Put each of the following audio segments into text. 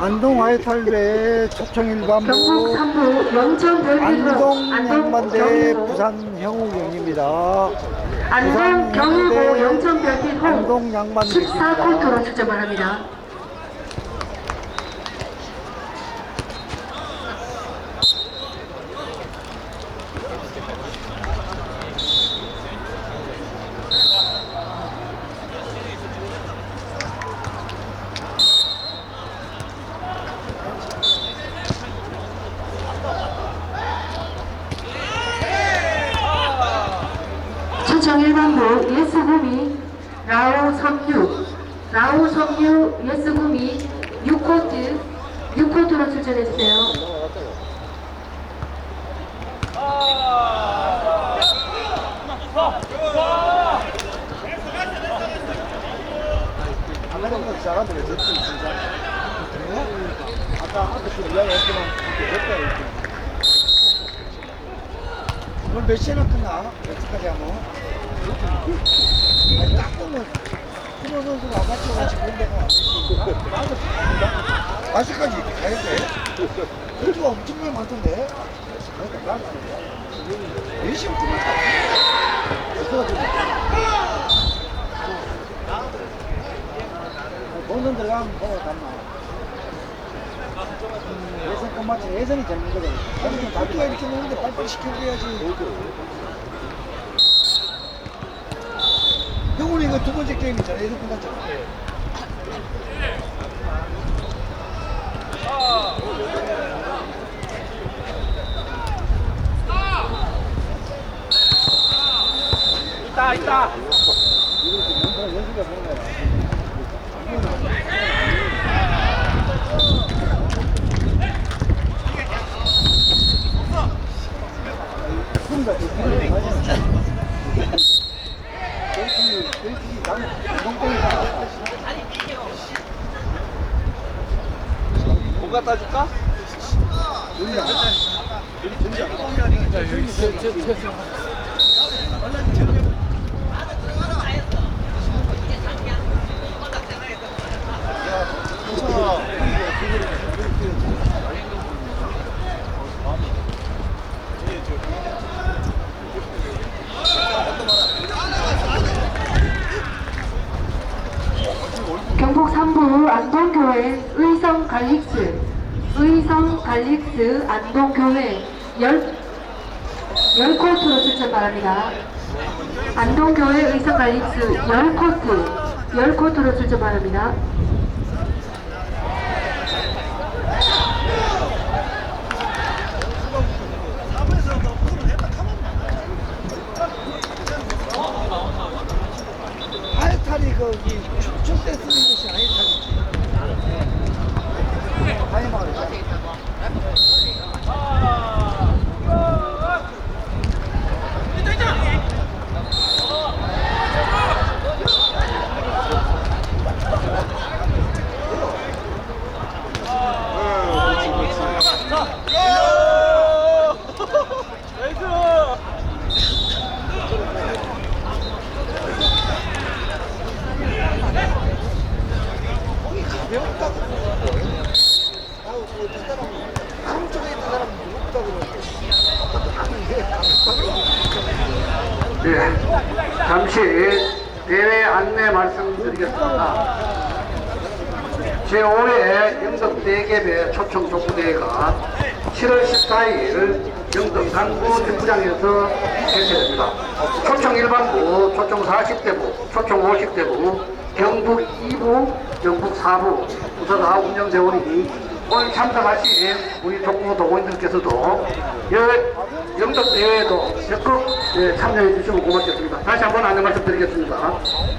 안동 화이탈배 초청 경북 일반부 3부 영천 별기로 안동 양반대 부산 형우경입니다. 안동 경일고 양반대 영천 별기호 안동 양반대 14콜토로 출전을 합니다. 초청 일반부 예스구미 라오 섬유 라오 섬유 예스구미 6코트 6코트로 출전했어요. 오늘 몇 시에 끝나? 몇 시까지? 아니 딱 보면 선수가 아마추어 같이 본 데가 아니지. 아직까지 가야 돼? 선수가 엄청나게 많던데? 시면 끝났다. 본선 들어가면 보고 갔나. 예선 끝마치 예선이. 아니 좀 바뀌가 이렇게 오는데 빨리빨리 시켜줘야지. 형훈이 이거 두 번째 게임이잖아. 예선 끝났잖아. 있다 있다. 나는 운동권이다. 공 갖다 줄까? 여기가 경북 3부 안동교회 의성 갈릭스 의성 갈릭스 안동교회 10, 10코트로 출전 바랍니다. 안동교회 의성 갈릭스 10코트 10코트로 출전 바랍니다. 하이탈이 거기 춤출 때 쓰는 것이 하이탈이지. 하이마을. 거기 가벼웠다고 그러는데. 아우, 그 어떤 사람, 한쪽에 있는 사람 무겁다고 그러는데. 나는 이게 가볍다고 네, 잠시 대회 안내 말씀드리겠습니다. 제5회 영덕 대개배 초청 족구대회가 7월 14일 영덕 당구 대구장에서 개최됩니다. 초청 일반부, 초청 40대부, 초청 50대부, 경북 2부, 경북 4부, 부서 다 운영대원이 오늘 참석하신 우리 족구 동호인들께서도 여- 영덕 대회에도 적극 예, 참여해 주시면 고맙겠습니다. 다시 한번 안내 말씀드리겠습니다.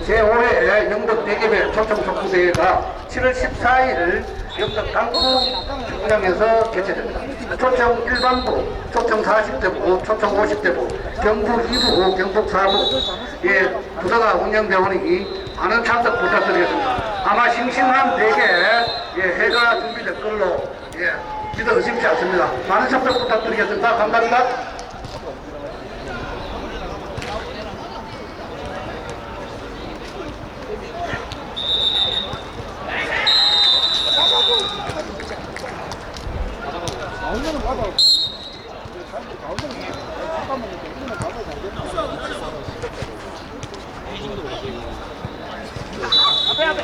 제5회 영덕 대개배 초청 족구 대회가 7월 14일 영덕 당구 축구장에서 개최됩니다. 초청 일반부, 초청 40대부, 초청 50대부, 경북 2부, 경북 4부, 예, 부서가 운영대원이 많은 참석 부탁드리겠습니다. 아마 싱싱한 대회 예, 해가 준비될 걸로 예, 믿어 의심치 않습니다. 많은 참석 부탁드리겠습니다. 감사합니다. 가운데는 받아. 가운데는 잠깐만 이거는 받아 잘 됐다. 앞에 앞에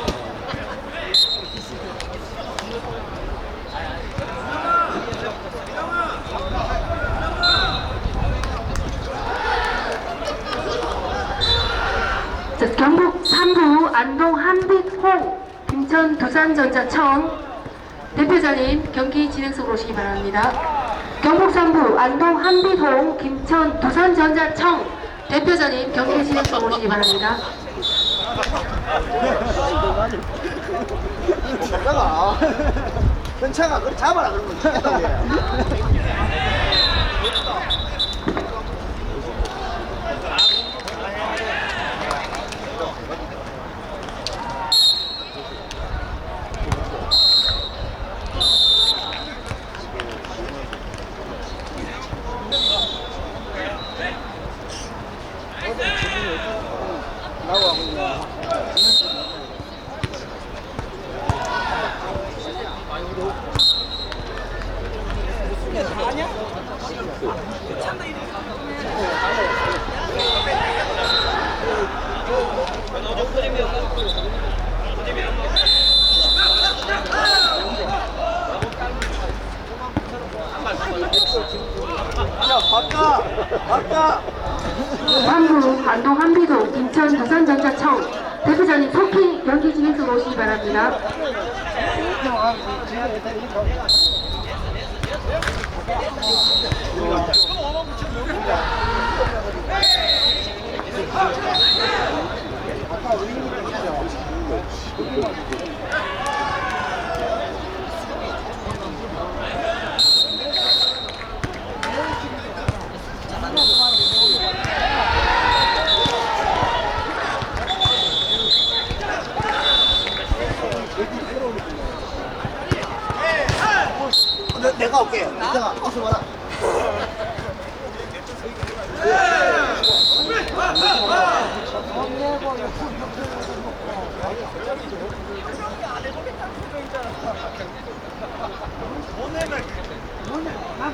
자, 경북 3부 안동 한빛홍 김천 두산전자청 대표자님 경기 진행석으로 오시기 바랍니다. 경북 3부 안동 한빛홍 김천 두산전자청 대표자님 경기 진행석으로 오시기 바랍니다. 괜찮아. 괜찮아. 그래 잡아라 그러면 죽겠다. 나와 그냥. 야 바꿔 바꿔 3부 안동 한빛홍 김천 두산전자청 대표자님 속히 경기 진행석으로 오시기 바랍니다. 내, 내가 올게. 내가 어서 와라. 아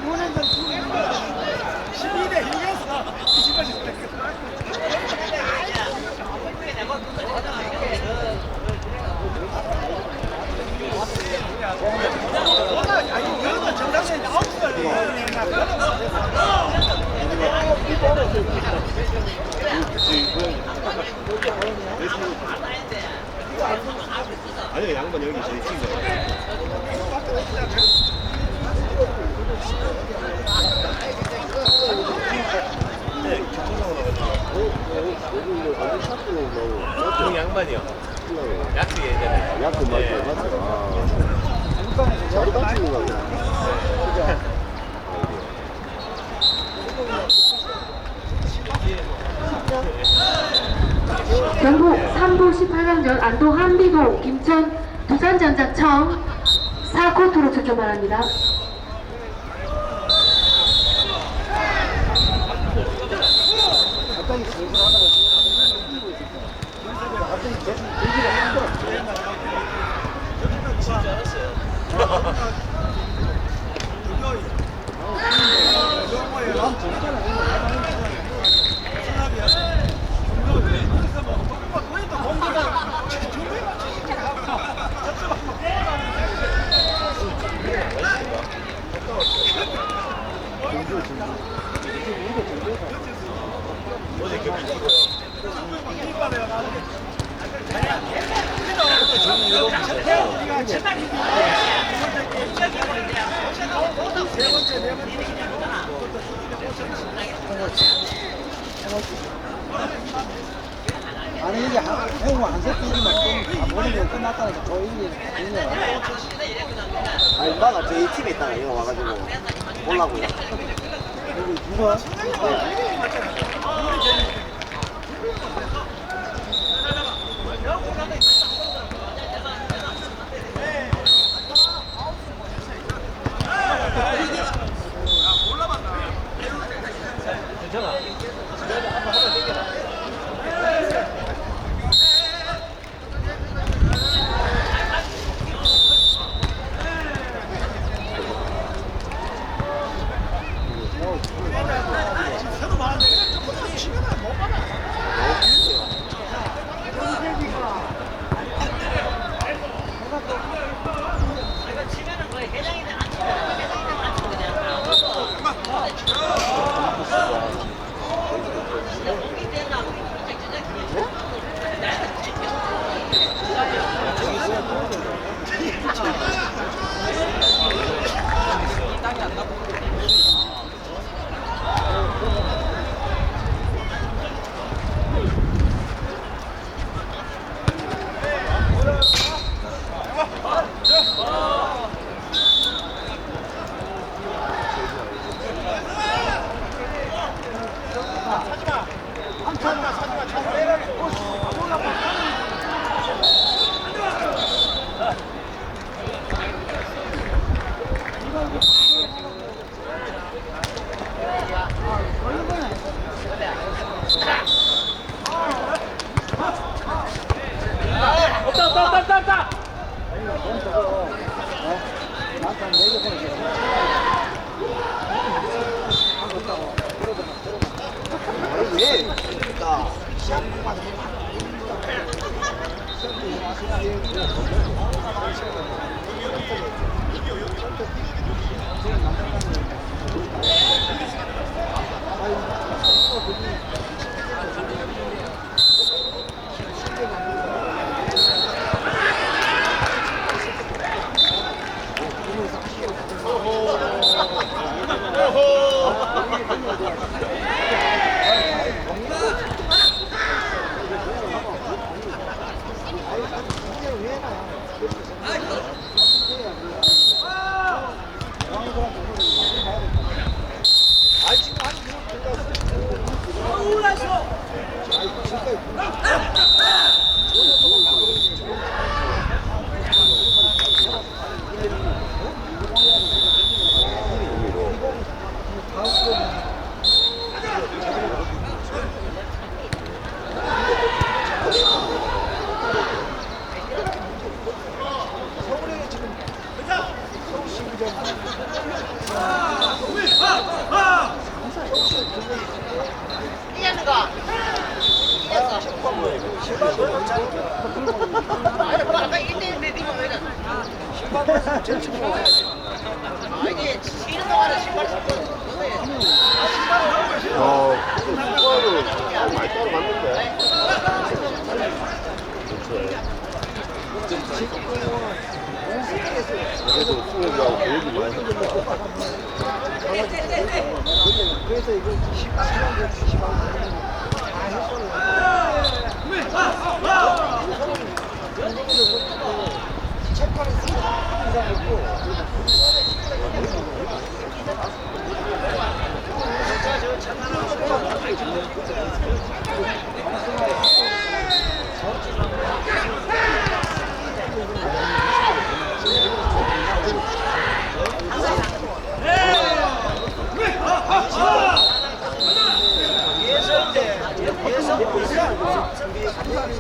니요 양반 여기 저희 친구. 형 양반이요. 약수 예전에. 약간 맞죠, 맞죠. 아. 자리 다치는 거같 경북 3부 18강전 안동 한빛홍 김천 두산전자청 4코트로 출전 바랍니다. 거야? 누가? 왜? 그 Yes. 어, 수고하고 많이 따로 맞는데. 그래서 수고하고 교육이 많이. 그래서 이거 10만 10만 다 했어요. 책판에 쓰는 이상했고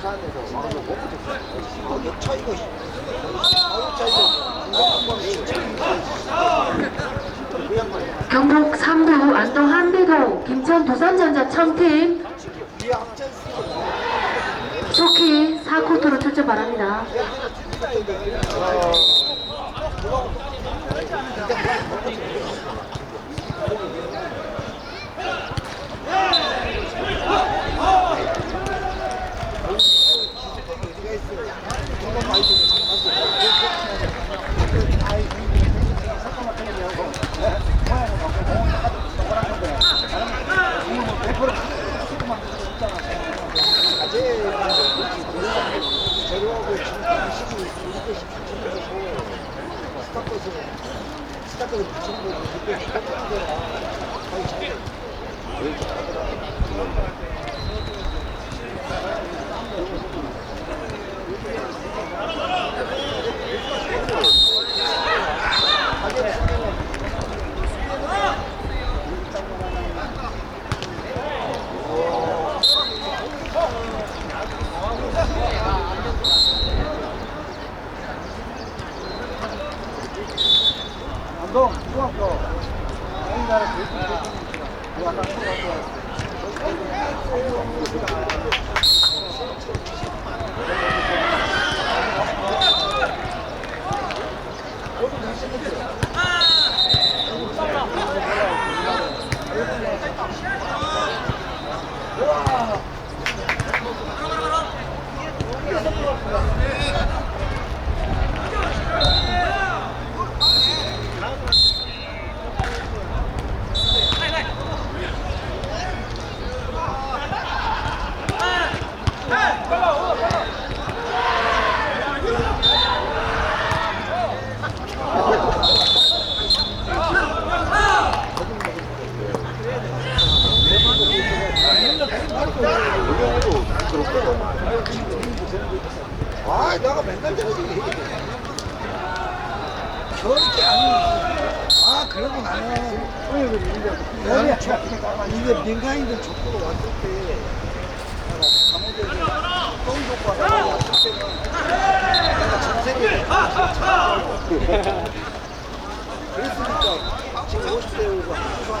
부산에서 와서 역차 이거 아역차 이거 그 양반이 경북 3부 안동 한비동 김천 두산전자 청팀. 속히 4코트로 출전 바랍니다. 아재 재료하고 지금 시기 우리 시기 스타트에서 붙이는 거 그때 거라 거의 잘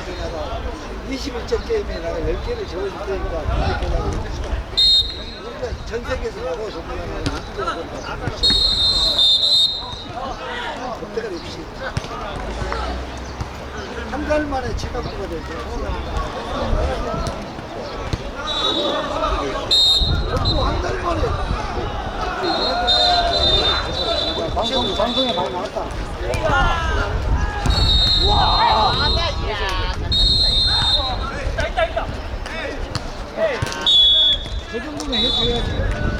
50대고 한국한테 내가 21점 게임에 내가 10개를 적어줄 테니까, 그렇게 전 세계에서 나가서 보면 한국에서 그때가 입시 한달 만에 체감도가 되죠. 한달 만에 방송 방송에 많이 나왔다. 그 정도는 해줘야지.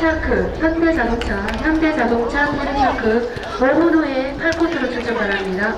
샤크, 현대자동차, 현대자동차 페르샤크 5분 후에 8코트로 출전 바랍니다.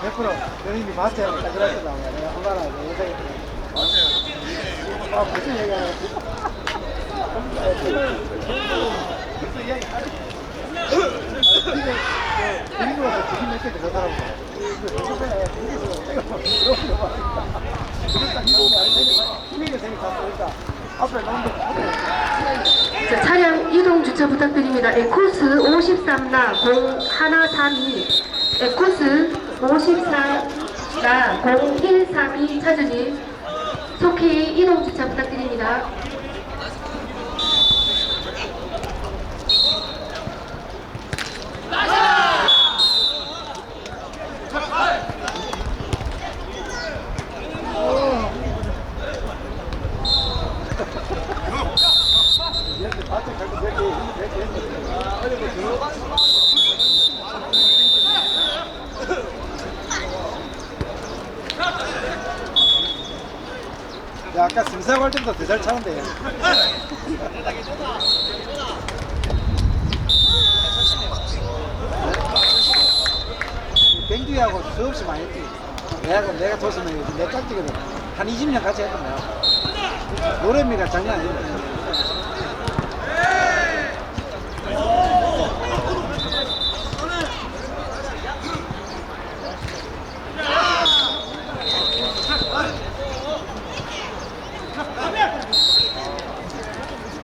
100% 연인이. 딱 그랬잖아. 내가 한 거라 인생에. 아, 무슨 나온다. 자, 차량 이동 주차 부탁드립니다. 에코스 53나 0132, 에코스 54나 0132 차주님 속히 이동 주차 부탁드립니다. 승사고 할 때보다 더잘 차는데. 뱅기하고 수없이 많이 했지. 내가, 내가 줬으면 내 짝지거든. 한 20년 같이 했던 거야. 노래미가 장난 아니거든.